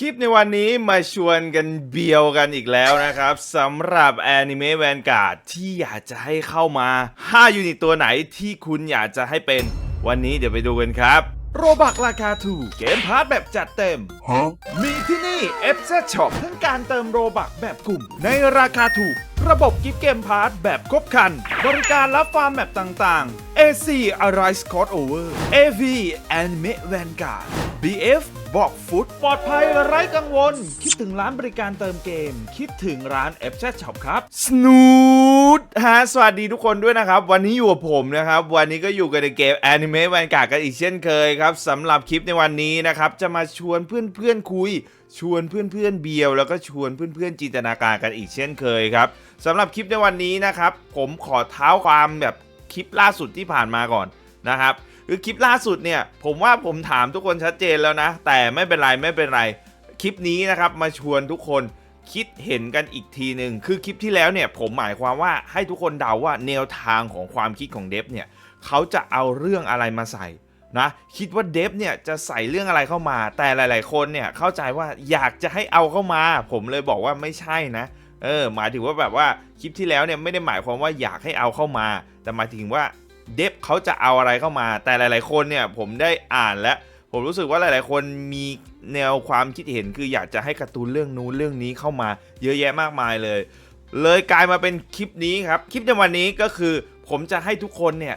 คลิปในวันนี้มาชวนกันเบียวกันอีกแล้วนะครับสำหรับแอนิเมะแวนการ์ดที่อยากจะให้เข้ามา 5 ยูนิตตัวไหนที่คุณอยากจะให้เป็น วันนี้เดี๋ยวไปดูกันครับ โรบักราคาถูกเกมพาร์ทแบบจัดเต็ม Huh? มีที่นี่ f z Shop ทั้งการเติมโรบักแบบกลุ่ม ในราคาถูก ระบบกิฟต์เกมพาร์ทแบบครบครัน บริการรับฟาร์มแบบต่างๆ AC Arise Scott Over AV Anime Vanguard BF บอกฟุตปลอดภัยไร้กังวล คิดถึงร้านบริการเติมเกม คิดถึงร้าน f z Shop ครับสนูดฮะสวัสดีทุกคนด้วยนะครับ วันนี้อยู่กับผมนะครับ วันนี้ก็อยู่กันในเกม Anime Vanguard กันอีกเช่นเคยครับสำหรับคลิปในวันนี้นะครับ จะมาชวนเพื่อนๆคุยชวนเพื่อนๆเบียวแล้วก็ชวนเพื่อนๆจินตนาการกันอีกเช่นเคยครับสำหรับคลิปในวันนี้นะครับ ผมขอเท้าความแบบคลิปล่าสุดที่ผ่านมาก่อนนะครับ คือคลิปล่าสุดเนี่ย ผมว่าผมถามทุกคนชัดเจนแล้วนะ แต่ไม่เป็นไรไม่เป็นไร คลิปนี้นะครับมาชวนทุกคนคิดเห็นกันอีกทีหนึ่งคือคลิปที่แล้วเนี่ยผมหมายความว่าให้ทุกคนเดาว่าแนวทางของความคิดของเดฟเนี่ยเขาจะเอาเรื่องอะไรมาใส่นะคิดว่าเดฟเนี่ยจะใส่เรื่องอะไรเข้ามา แต่หลาย ๆ คนเนี่ยเข้าใจว่าอยากจะให้เอาเข้ามา ผมเลยบอกว่าไม่ใช่นะเออหมายถึงว่าแบบว่าคลิปที่แล้วเนี่ยไม่ได้หมายความว่าอยากให้เอาเข้ามา แต่หมายถึงว่า เดฟเขาจะเอาอะไรเข้ามา แต่หลาย ๆ คนเนี่ยผมได้อ่านแล้ว ผมรู้สึกว่าหลาย ๆ คนมีแนวความคิดเห็นคืออยากจะให้การ์ตูนเรื่องนู้นเรื่องนี้เข้ามา เยอะแยะมากมายเลย เลยกลายมาเป็นคลิปนี้ครับ คลิปในวันนี้ก็คือผมจะให้ทุกคนเนี่ย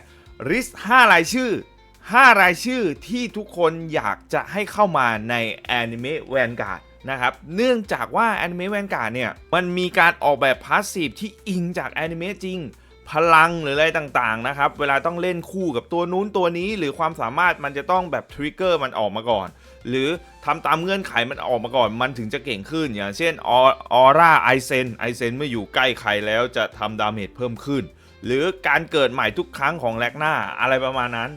ริส5รายชื่อ 5 รายชื่อที่ทุกคนอยากจะให้เข้ามาใน Anime Vanguard นะครับ เนื่องจากว่า Anime Vanguard เนี่ย มันมีการออกแบบพาสซีฟที่อิงจากแอนิเมะจริง พลังหรืออะไรต่างๆนะครับ เวลาต้องเล่นคู่กับตัวนู้นตัวนี้ หรือความสามารถมันจะต้องแบบทริกเกอร์มันออกมาก่อน หรือทำตามเงื่อนไขมันออกมาก่อนมันถึงจะเก่งขึ้น อย่างเช่นออร่าไอเซนไอเซนเมื่ออยู่ใกล้ใครแล้วจะทำดาเมจเพิ่มขึ้น หรือการเกิดใหม่ทุกครั้งของแลกหน้าอะไรประมาณนั้น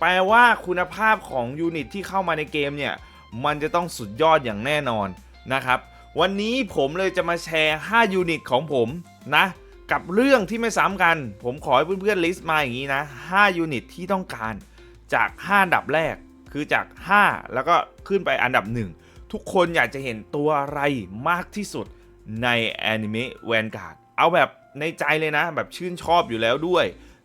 แปลว่าคุณภาพของยูนิตที่เข้ามาในเกมเนี่ยมันจะต้องสุดยอดอย่างแน่นอนนะครับ วันนี้ผมเลยจะมาแชร์ 5 ยูนิตของผมนะ กับเรื่องที่ไม่ซ้ำกัน ผมขอให้เพื่อนๆลิสต์มาอย่างนี้นะ 5 ยูนิตที่ต้องการจาก 5 อันดับแรก คือจาก 5 แล้วก็ขึ้นไปอันดับ 1 ทุกคนอยากจะเห็นตัวอะไรมากที่สุดใน Anime Vanguard เอาแบบในใจเลยนะ แบบชื่นชอบอยู่แล้วด้วย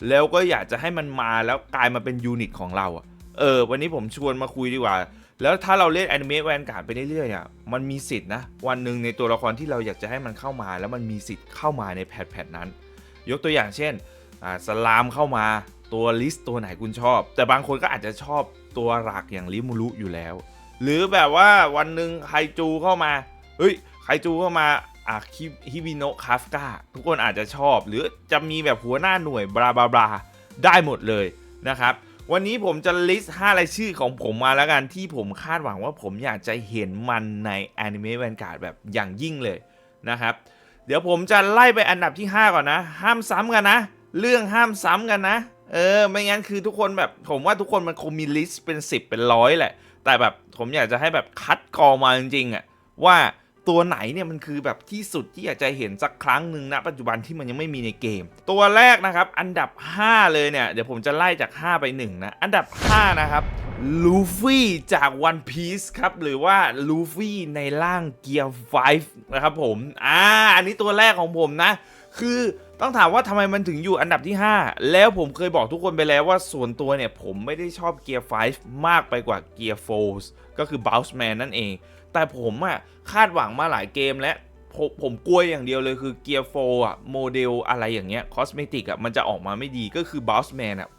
แล้วก็อยากจะให้มันมาแล้วกลายมาเป็นยูนิตของเราอะเออ วันนี้ผมชวนมาคุยดีกว่า แล้วถ้าเราเล่นแอนิเมะแวนการ์ดไปเรื่อยๆเนี่ยมันมีสิทธิ์นะ วันหนึ่งในตัวละครที่เราอยากจะให้มันเข้ามา แล้วมันมีสิทธิ์เข้ามาในแพทแพทนั้น ยกตัวอย่างเช่นสลามเข้ามาตัวลิสต์ตัวไหนคุณชอบ แต่บางคนก็อาจจะชอบตัวหลักอย่างริมูรุอยู่แล้ว หรือแบบว่าวันหนึ่งไคจูเข้ามาเฮ้ยไคจูเข้ามาอะฮิฮิบิโนะคาฟกาทุกคนอาจจะชอบ หรือจะมีแบบหัวหน้าหน่วยบลาบลาบลาได้หมดเลยนะครับ วันนี้ผมจะลิสต์5รายชื่อของผมมาแล้วกันที่ผมคาดหวังว่าผมอยากจะเห็นมันใน Anime Vanguard แบบอย่างยิ่งเลยนะครับ เดี๋ยวผมจะไล่ไปอันดับที่ 5 ก่อนนะ ห้ามซ้ำกันนะ เรื่องห้ามซ้ำกันนะ เออ ไม่งั้นคือทุกคนแบบผมว่าทุกคนมันคงมีลิสต์เป็น 10 เป็นร้อยแหละ แต่แบบผมอยากจะให้แบบคัดกรองมาจริงๆอะว่า ตัวไหนเนี่ยมันคือแบบที่สุดที่อยากจะเห็นสักครั้งหนึ่งณปัจจุบันที่มันยังไม่มีในเกม ตัวแรกนะครับ อันดับ 5 เลยเนี่ย เดี๋ยวผมจะไล่จาก 5 ไป 1 นะ อันดับ 5 นะครับลูฟี่จาก One Piece ครับ หรือว่าลูฟี่ในร่างเกียร์5นะครับผม อ่า อันนี้ตัวแรกของผมนะ คือต้องถามว่าทำไมมันถึงอยู่อันดับที่ 5 แล้วผมเคยบอกทุกคนไปแล้วว่าส่วนตัวเนี่ย ผมไม่ได้ชอบเกียร์ไ5มากไปกว่าเกียร์4ก็คือ Bounce Man นั่นเอง แต่ผมอะคาดหวังมาหลายเกมและผมผมกลัวอย่างเดียวเลยคือเกียร์4อะโมเดลอะไรอย่างเงี้ยคอสเมติกอะมันจะออกมาไม่ดีก็คือ Bounce Man อะ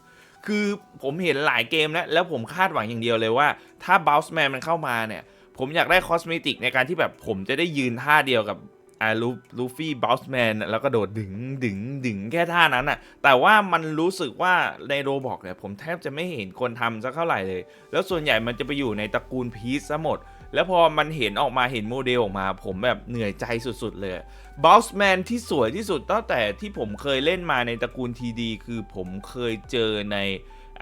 คือผมเห็นหลายเกมแล้วแล้วผมคาดหวังอย่างเดียวเลยว่า ถ้า Bounce Man มันเข้ามาเนี่ย ผมอยากได้คอสเมติกในการที่แบบผมจะได้ยืนท่าเดียวกับอ่าลูลูฟี่บัลส์แมนแล้วก็โดดดึงดึงดึงแค่ท่านั้นอะแต่ว่ามันรู้สึกว่าในโรบอกเนี่ยผมแทบจะไม่เห็นคนทำสักเท่าไหร่เลย แล้วส่วนใหญ่มันจะไปอยู่ในตระกูลพีซซะหมด แล้วพอมันเห็นออกมาเห็นโมเดลออกมา ผมแบบเหนื่อยใจสุดๆเลยบอสแมนที่สวยที่สุดตั้งแต่ที่ผมเคยเล่นมาในตระกูลทีดีคือผมเคยเจอใน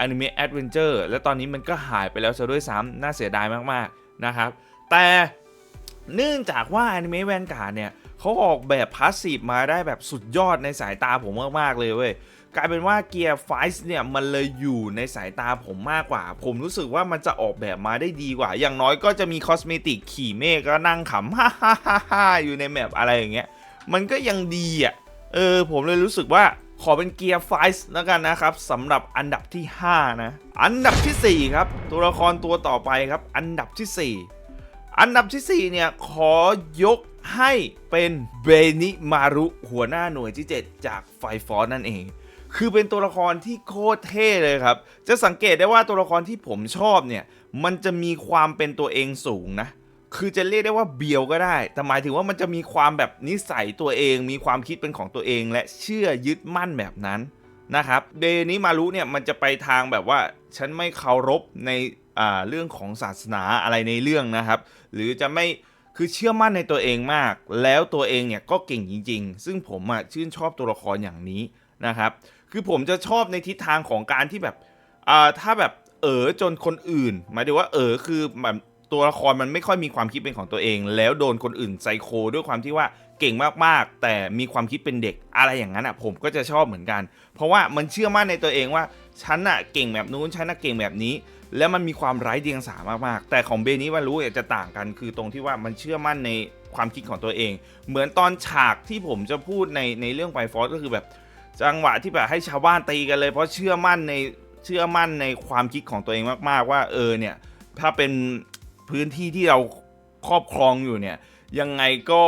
Anime Adventure และตอนนี้มันก็หายไปแล้วซะด้วยซ้ำน่าเสียดายมากๆนะครับ แต่เนื่องจากว่า Anime แวนการ์ดเนี่ย เขาออกแบบพาสซีฟมาได้แบบสุดยอดในสายตาผมมากๆเลยเว้ยกลายเป็นว่าเกียร์ไฟส์เนี่ยมันเลยอยู่ในสายตาผมมากกว่า ผมรู้สึกว่ามันจะออกแบบมาได้ดีกว่า อย่างน้อยก็จะมีคอสเมติกขี่เมฆก็นั่งขำฮ่าฮ่าฮ่าฮ่าอยู่ในแมปอะไรอย่างเงี้ย มันก็ยังดีอะ เออ ผมเลยรู้สึกว่าขอเป็นเกียร์ไฟส์แล้วกันนะครับสำหรับอันดับที่ 5 นะ อันดับทีสี่4 ครับ ตัวละครตัวต่อไปครับ อันดับทีสี่4 อันดับทีสี่ 4 เนี่ย ขอยก ให้เป็นเบนิมารุหัวหน้าหน่วยที่ 7 จากไฟฟอร์นั่นเอง คือเป็นตัวละครที่โคตรเท่เลยครับ จะสังเกตได้ว่าตัวละครที่ผมชอบเนี่ย มันจะมีความเป็นตัวเองสูงนะ คือจะเรียกได้ว่าเบียวก็ได้ แต่หมายถึงว่ามันจะมีความแบบนิสัยตัวเอง มีความคิดเป็นของตัวเอง และเชื่อยึดมั่นแบบนั้นนะครับเดนิมารุเนี่ยมันจะไปทางแบบว่าฉันไม่เคารพในเรื่องของศาสนาอะไรในเรื่องนะครับ หรือจะไม่ คือเชื่อมั่นในตัวเองมาก แล้วตัวเองเนี่ยก็เก่งจริง ๆ ซึ่งผมอะชื่นชอบตัวละครอย่างนี้นะครับ คือผมจะชอบในทิศทางของการที่แบบอ่าถ้าแบบเออจนคนอื่น หมายถึงว่าเออคือแบบตัวละครมันไม่ค่อยมีความคิดเป็นของตัวเอง แล้วโดนคนอื่นไซโคด้วยความที่ว่าเก่งมากๆ แต่มีความคิดเป็นเด็กอะไรอย่างนั้นอะผมก็จะชอบเหมือนกัน เพราะว่ามันเชื่อมั่นในตัวเองว่าฉันน่ะเก่งแบบนู้นฉันน่ะเก่งแบบนี้ แล้วมันมีความไร้เดียงสามากๆ แต่ของเบนี้ว่ารู้จะต่างกัน คือตรงที่ว่ามันเชื่อมั่นในความคิดของตัวเอง เหมือนตอนฉากที่ผมจะพูดในในเรื่องไฟฟอสก็คือแบบจังหวะที่แบบให้ชาวบ้านตีกันเลย เพราะเชื่อมั่นในเชื่อมั่นในความคิดของตัวเองมากๆ ว่าเออเนี่ยถ้าเป็นพื้นที่ที่เราครอบครองอยู่เนี่ยยังไงก็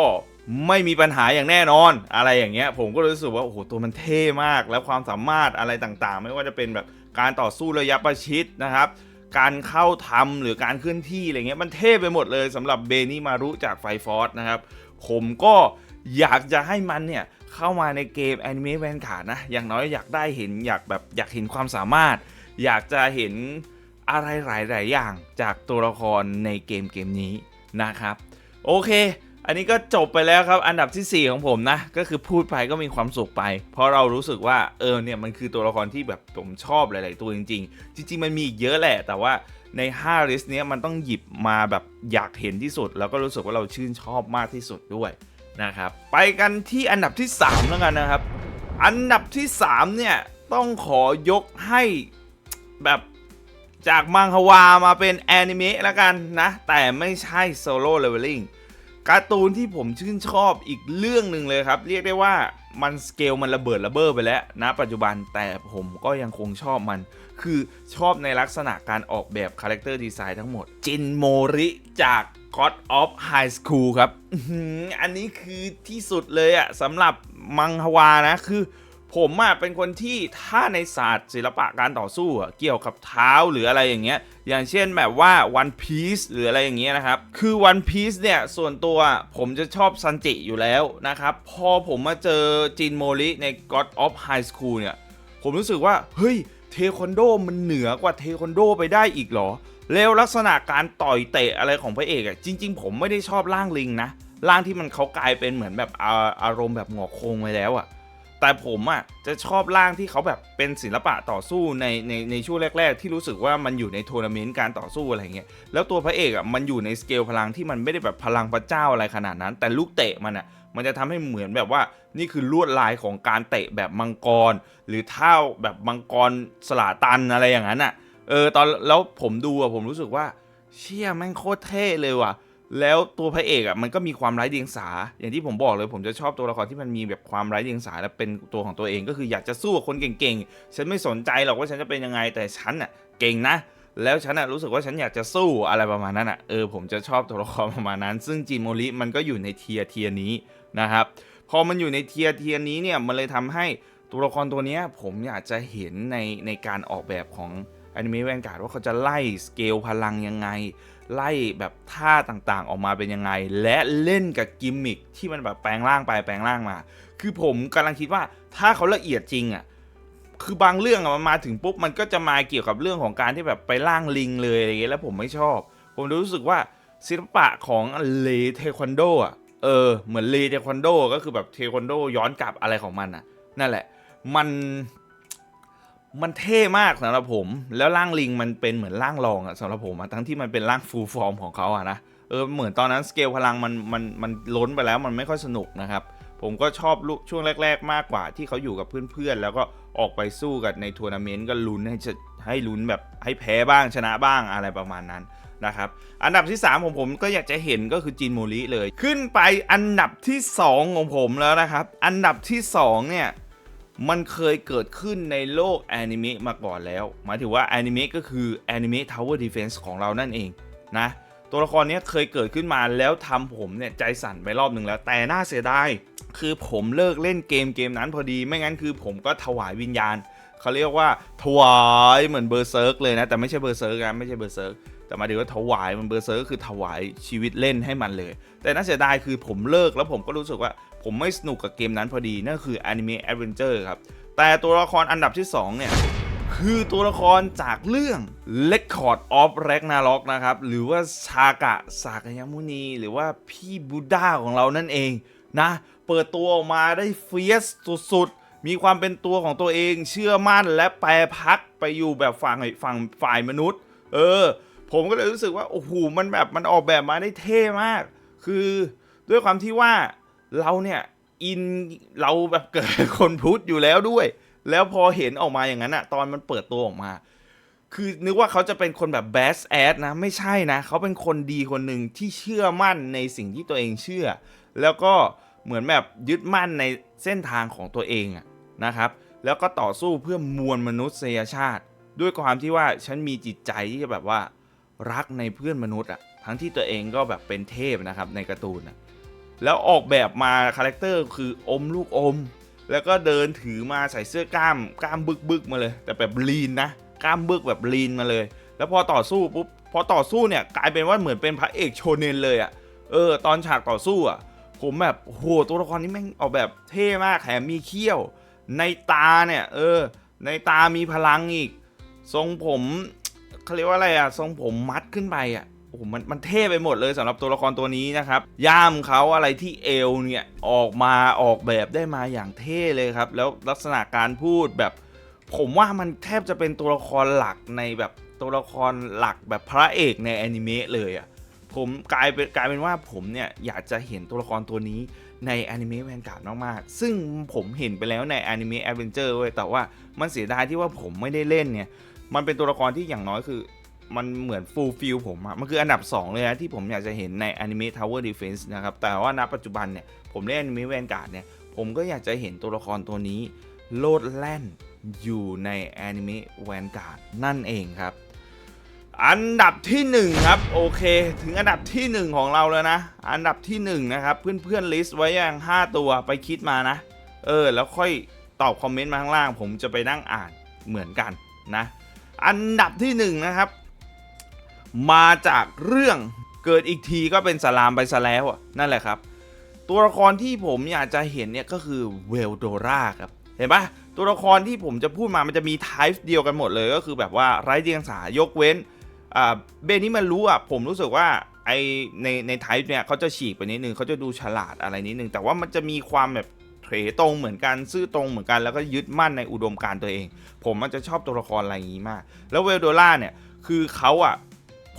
ไม่มีปัญหาอย่างแน่นอนอะไรอย่างเงี้ย ผมก็รู้สึกว่าโอ้โหตัวมันเท่มาก แล้วความสามารถอะไรต่างๆ ไม่ว่าจะเป็นแบบการต่อสู้ระยะประชิดนะครับ การเข้าทำหรือการเคลื่อนที่อะไรเงี้ยมันเท่ไปหมดเลยสำหรับเบนี่มารุจากไฟฟอร์นะครับ ผมก็อยากจะให้มันเนี่ย เข้ามาในเกม Anime v a n c a r d นะ อย่างน้อยอยากได้เห็นอยากแบบอยากเห็นความสามารถ อยากจะเห็นอะไรหลาย ๆ อย่างจากตัวละครในเกมเกมนี้นะครับ โอเค อันนี้ก็จบไปแล้วครับ อันดับทีสี่ 4 ของผมนะ ก็คือพูดไปก็มีความสุขไป เพราะเรารู้สึกว่าเออเนี่ยมันคือตัวละครที่แบบผมชอบหลาย ๆ ตัวจริง ๆ จริง ๆ มันมีอีกเยอะแหละ แต่ว่าใน5 list เนี้ยมันต้องหยิบมาแบบอยากเห็นที่สุด แล้วก็รู้สึกว่าเราชื่นชอบมากที่สุดด้วยนะครับ ไปกันที่อันดับที่ 3 แล้วกันนะครับ อันดับที่ 3 เนี่ยต้องขอยกให้แบบจากมังฮวามาเป็นแอนิเมะแล้วกันนะ แต่ไม่ใช่โซโล่เลเวลลิ่ง การ์ตูนที่ผมชื่นชอบอีกเรื่องหนึ่งเลยครับ เรียกได้ว่ามันสเกลมันระเบิดระเบ้อไปแล้วนะปัจจุบันแต่ผมก็ยังคงชอบมัน คือชอบในลักษณะการออกแบบคาแรคเตอร์ดีไซน์ทั้งหมด จินโมริจาก God of High School ครับ อันนี้คือที่สุดเลยอะสำหรับมังฮวานะคือ ผมอะเป็นคนที่ถ้าในศาสตร์ศิลปะการต่อสู้อะเกี่ยวกับเท้าหรืออะไรอย่างเงี้ย อย่างเช่นแบบว่า One Piece หรืออะไรอย่างเงี้ยนะครับ คือ One Piece เนี่ย ส่วนตัวผมจะชอบซันจิอยู่แล้วนะครับ พอผมมาเจอจินโมริใน God of High School เนี่ย ผมรู้สึกว่า เฮ้ย เทควันโดมันเหนือกว่าเทควันโดไปได้อีกเหรอ แล้วลักษณะการต่อยเตะอะไรของพระเอกอะจริง ๆ ผมไม่ได้ชอบร่างลิงนะร่างที่มันเขากลายเป็นเหมือนแบบอารมณ์แบบหงอกโคงไปแล้วอะ แต่ผมอะจะชอบร่างที่เขาแบบเป็นศิลปะต่อสู้ในในในช่วงแรก ๆ ที่รู้สึกว่ามันอยู่ในทัวร์นาเมนต์การต่อสู้อะไรเงี้ยแล้วตัวพระเอกอะมันอยู่ในสเกลพลังที่มันไม่ได้แบบพลังพระเจ้าอะไรขนาดนั้น แต่ลูกเตะมันอะมันจะทำให้เหมือนแบบว่านี่คือลวดลายของการเตะแบบมังกร หรือเท้าแบบมังกรสลาตันอะไรอย่างนั้นอะเออตอนแล้วผมดูอะผมรู้สึกว่าเชี่ยแม่งโคตรเท่เลยว่ะ แล้วตัวพระเอกอะมันก็มีความไร้เดียงสา อย่างที่ผมบอกเลยผมจะชอบตัวละครที่มันมีแบบความไร้เดียงสาและเป็นตัวของตัวเองก็คืออยากจะสู้กับคนเก่งๆ ฉันไม่สนใจหรอกว่าฉันจะเป็นยังไงแต่ฉันอะเก่งนะ แล้วฉันอะรู้สึกว่าฉันอยากจะสู้อะไรประมาณนั้นอะเออผมจะชอบตัวละครประมาณนั้น ซึ่งจิโมริมันก็อยู่ในเทียร์เทียร์นี้นะครับพอมันอยู่ในเทียร์เทียร์นี้เนี่ยมันเลยทำให้ตัวละครตัวเนี้ยผมอยากจะเห็นในในการออกแบบของอนิเมะแวนการ์ดว่าเขาจะไล่สเกลพลังยังไง ไล่แบบท่าต่างๆออกมาเป็นยังไง และเล่นกับกิมมิคที่มันแบบแปลงร่างไปแปลงร่างมา คือผมกำลังคิดว่าถ้าเขาละเอียดจริงอะคือบางเรื่องอมันมาถึงปุ๊บมันก็จะมาเกี่ยวกับเรื่องของการที่แบบไปล่างลิงเลยอะไรเงี้ยแล้วผมไม่ชอบ ผมรู้สึกว่าศิลปะของเลเทควันโดอะเออเหมือนเลเทควันโดก็คือแบบเทควันโดย้อนกลับอะไรของมันอะ นั่นแหละ มัน มันเท่มากสำหรับผม แล้วร่างลิงมันเป็นเหมือนร่างรองอะสำหรับผมอะทั้งที่มันเป็นร่างฟูลฟอร์มของเขาอะนะเออเหมือนตอนนั้นสเกลพลังมันมันมันล้นไปแล้วมันไม่ค่อยสนุกนะครับผมก็ชอบลุช่วงแรก ๆ มากกว่าที่เขาอยู่กับเพื่อนๆ แล้วก็ออกไปสู้กับในทัวร์นาเมนต์ก็ลุ้นให้จะให้ลุ้นแบบให้แพ้บ้างชนะบ้างอะไรประมาณนั้นนะครับ อันดับที่ 3 ของผมก็อยากจะเห็นก็คือจินโมริเลย ขึ้นไปอันดับที่ 2 ของผมแล้วนะครับ อันดับที่ 2 เนี่ย มันเคยเกิดขึ้นในโลกแอนิเมะมาก่อนแล้ว หมายถึงว่าแอนิเมะก็คือแอนิเมะทาวเวอร์ดีเฟนส์ของเรานั่นเองนะ ตัวละครนี้เคยเกิดขึ้นมาแล้วทำผมเนี่ยใจสั่นไปรอบหนึ่งแล้ว แต่น่าเสียดายคือผมเลิกเล่นเกมเกมนั้นพอดี ไม่งั้นคือผมก็ถวายวิญญาณ เขาเรียกว่าถวายเหมือนเบอร์เซิร์กเลยนะ แต่ไม่ใช่เบอร์เซิร์กนะไม่ใช่เบอร์เซิร์กแต่มายถึงว่าถวายมันเบอร์เซิร์กคือถวายชีวิตเล่นให้มันเลย แต่น่าเสียดายคือผมเลิกแล้วผมก็รู้สึกว่า ผมไม่สนุกกับเกมนั้นพอดี นั่นคือ Anime Adventure ครับ แต่ตัวละครอันดับที่ 2 เนี่ย คือตัวละครจากเรื่อง Record of Ragnarok นะครับ หรือว่าชากะสากยมุนี หรือว่าพี่บูดาของเรานั่นเองนะ เปิดตัวออกมาได้เฟียสสุดๆ มีความเป็นตัวของตัวเองเชื่อมั่นและแปรพักไปอยู่แบบฝั่งฝั่งฝ่ายมนุษย์ เออ ผมก็เลยรู้สึกว่า โอ้โหมันแบบมันออกแบบมาได้เท่มาก คือด้วยความที่ว่า เราเนี่ยอินเราแบบเกิดคนพุทธอยู่แล้วด้วย แล้วพอเห็นออกมาอย่างนั้นอะตอนมันเปิดตัวออกมา คือนึกว่าเขาจะเป็นคนแบบแบสแอดนะ ไม่ใช่นะ เขาเป็นคนดีคนหนึ่งที่เชื่อมั่นในสิ่งที่ตัวเองเชื่อ แล้วก็เหมือนแบบยึดมั่นในเส้นทางของตัวเองอะนะครับ แล้วก็ต่อสู้เพื่อมวลมนุษยชาติ ด้วยความที่ว่าฉันมีจิตใจที่จะแบบว่ารักในเพื่อนมนุษย์อะทั้งที่ตัวเองก็แบบเป็นเทพนะครับในการ์ตูนอะ แล้วออกแบบมาคาแรคเตอร์คืออมลูกอม แล้วก็เดินถือมาใส่เสื้อกล้ามกล้ามบึกบึกมาเลย แต่แบบลีนนะกล้ามบึกแบบลีนมาเลย แล้วพอต่อสู้ปุ๊บพอต่อสู้เนี่ยกลายเป็นว่าเหมือนเป็นพระเอกโชเนนเลยอะ่ะเออตอนฉากต่อสู้อะ่ะผมแบบโหตัวละครนี้แม่งออกแบบเท่มากแถมมีเขี้ยว ในตาเนี่ยเออ ในตามีพลังอีก ทรงผมเขาเรียกว่าอะไรอะทรงผมมัดขึ้นไปอะ โอ้โหมันมันเท่ไปหมดเลยสำหรับตัวละครตัวนี้นะครับ ย่ามเขาอะไรที่เอวเนี่ยออกมาออกแบบได้มาอย่างเท่เลยครับ แล้วลักษณะการพูดแบบ ผมว่ามันแทบจะเป็นตัวละครหลักในแบบตัวละครหลักแบบพระเอกในแอนิเมะเลยอะผมกลายเป็นกลายเป็นว่าผมเนี่ยอยากจะเห็นตัวละครตัวนี้ในแอนิเมะแวนการ์ดมากๆ ซึ่งผมเห็นไปแล้วในแอนิเมะแอดเวนเจอร์เว้ยแต่ว่ามันเสียดายที่ว่าผมไม่ได้เล่นเนี่ย มันเป็นตัวละครที่อย่างน้อยคือ มันเหมือนฟูลฟิลผมอะมันคืออันดับ 2 เลยนะ ที่ผมอยากจะเห็นใน Anime Tower Defense นะครับ แต่ว่าณปัจจุบันเนี่ย ผมเล่น Anime Vanguard เนี่ย ผมก็อยากจะเห็นตัวละครตัวนี้ โลดแล่นอยู่ใน Anime Vanguard นั่นเองครับ อันดับที่ 1 ครับ โอเค ถึงอันดับที่ 1 ของเราแล้วนะ อันดับที่ 1 นะครับ เพื่อนๆลิสต์ไว้อย่าง 5 ตัวไปคิดมานะ เออ แล้วค่อยตอบคอมเมนต์มาข้างล่าง ผมจะไปนั่งอ่านเหมือนกันนะ อันดับที่ 1 นะครับ มาจากเรื่องเกิดอีกทีก็เป็นสลามไปซะแล้วอะนั่นแหละครับ ตัวละครที่ผมอยากจะเห็นเนี่ยก็คือเวลโดราครับเห็นปะตัวละครที่ผมจะพูดมามันจะมีไทป์เดียวกันหมดเลยก็คือแบบว่าไร้เดียงสายกเว้นอ่าเบนนี่มันรู้อะผมรู้สึกว่าไอในในไทป์เนี่ยเขาจะฉีกไปนิดนึงเขาจะดูฉลาดอะไรนิดนึง แต่ว่ามันจะมีความแบบเถตรงเหมือนกันซื่อตรงเหมือนกันแล้วก็ยึดมั่นในอุดมการตัวเอง ผมมันจะชอบตัวละครอะไรอย่างนี้มาก แล้วเวลโดล่าเนี่ยคือเขาอะ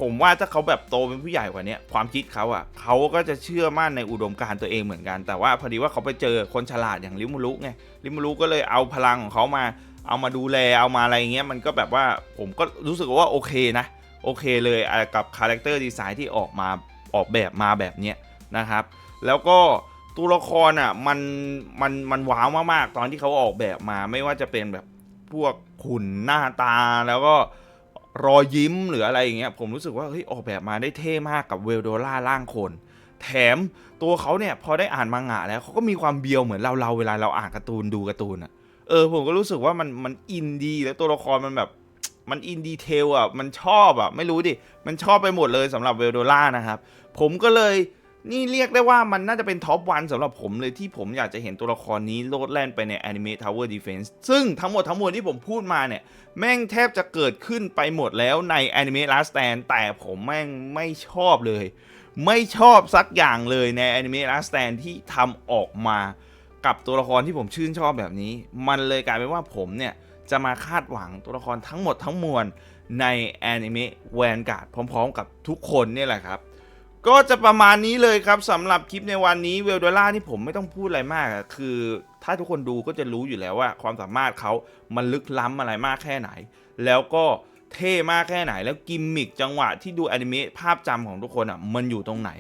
ผมว่าถ้าเขาแบบโตเป็นผู้ใหญ่กว่านี้ความคิดเขาอะเขาก็จะเชื่อมั่นในอุดมการณ์ตัวเองเหมือนกัน แต่ว่าพอดีว่าเขาไปเจอคนฉลาดอย่างลิมูรุไงลิมูรุก็เลยเอาพลังของเขามา เอามาดูแลเอามาอะไรเงี้ยมันก็แบบว่าผมก็รู้สึกว่าโอเคนะโอเคเลยกับคาแรคเตอร์ดีไซน์ที่ออกมาออกแบบมาแบบเนี้ยนะครับ แล้วก็ตัวละครอะมันมันมันว้าวมากๆ ตอนที่เขาออกแบบมาไม่ว่าจะเป็นแบบพวกขุนหน้าตาแล้วก็ รอยยิ้มหรืออะไรอย่างเงี้ยผมรู้สึกว่าเฮ้ยออกแบบมาได้เท่มากกับเวลโดล่าร่างคน แถมตัวเขาเนี่ยพอได้อ่านมังงะแล้วเขาก็มีความเบียวเหมือนเราเราเวลาเราอ่านการ์ตูนดูการ์ตูนอะเออผมก็รู้สึกว่ามันมันอินดีแล้วตัวละครมันแบบมันอินดีเทลอะมันชอบอะไม่รู้ดิมันชอบไปหมดเลยสำหรับเวลโดล่านะครับผมก็เลย นี่เรียกได้ว่ามันน่าจะเป็นท็อปวันสำหรับผมเลยที่ผมอยากจะเห็นตัวละครนี้โลดแล่นไปใน Anime Tower Defense ซึ่งทั้งหมดทั้งมวลที่ผมพูดมาเนี่ย แม่งแทบจะเกิดขึ้นไปหมดแล้วใน Anime Last Stand แต่ผมแม่งไม่ชอบเลย ไม่ชอบสักอย่างเลยใน Anime Last Stand ที่ทำออกมากับตัวละครที่ผมชื่นชอบแบบนี้ มันเลยกลายเป็นว่าผมเนี่ย จะมาคาดหวังตัวละครทั้งหมดทั้งมวลใน Anime Vanguard พร้อม ๆ กับทุกคนนี่แหละครับ ก็จะประมาณนี้เลยครับสำหรับคลิปในวันนี้เวลดอล่าที่ผมไม่ต้องพูดอะไรมากคือ ถ้าทุกคนดูก็จะรู้อยู่แล้วว่า ความสามารถเขามันลึกล้ำอะไรมากแค่ไหน แล้วก็เท่มากแค่ไหน แล้วกิมมิคจังหวะที่ดูอนิเมะภาพจำของทุกคนอะมันอยู่ตรงไหน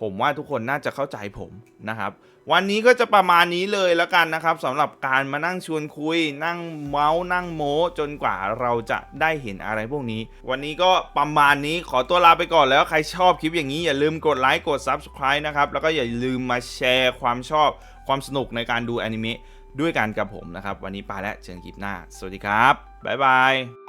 ผมว่าทุกคนน่าจะเข้าใจผมนะครับ วันนี้ก็จะประมาณนี้เลยแล้วกันนะครับสำหรับการมานั่งชวนคุย นั่งเมาส์นั่งโม้จนกว่าเราจะได้เห็นอะไรพวกนี้ วันนี้ก็ประมาณนี้ขอตัวลาไปก่อนแล้วใครชอบคลิปอย่างนี้อย่าลืมกดไลค์กด Subscribe นะครับ แล้วก็อย่าลืมมาแชร์ความชอบความสนุกในการดูอนิเมะด้วยกันกับผมนะครับ วันนี้ไปแล้วเจอกันคลิปหน้า สวัสดีครับบ๊ายบาย